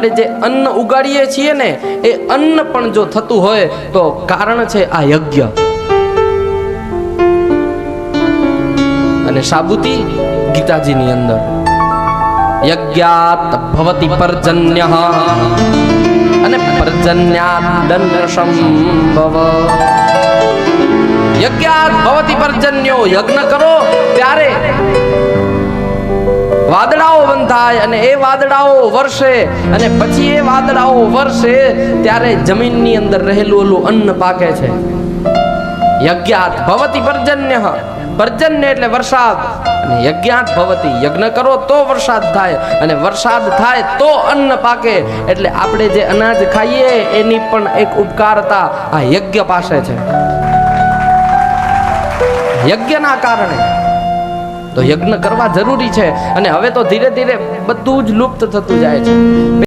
આપણે જે અન્ન ઉગાડીએ છીએ ને, એ અન્ન પણ જો થતું હોય તો કારણ છે આ યજ્ઞ. અને સાબુતી ગીતાજીની અંદર. યજ્ઞાત ભવતી પર્જન્ય. અને પર્જન્યાત દંડ સંભવ યજ્ઞાત ભવતી પરજન્યો યજ્ઞ કરો, ત્યારે વાદળાઓ બંધાય અને એ વાદળાઓ વરસે અને પછી એ વાદળાઓ વરસે, ત્યારે જમીનની અંદર રહેલું ઓલું અન્ન પાકે છે. યજ્ઞાત ભવતી પર્જન્ય પર્જન્ય એટલે વરસાદ. અને યજ્ઞાત ભવતી યજ્ઞ કરો તો વરસાદ થાય અને વરસાદ થાય તો અન્ન પાકે. એટલે આપણે જે અનાજ ખાઈએ, એની પણ એક ઉપકારતા આ યજ્ઞ પાસે છે. યજ્ઞના કારણે તો યજ્ઞ કરવા જરૂરી છે. અને હવે તો ધીરે ધીરે બધું જ લુપ્ત થતું જાય છે.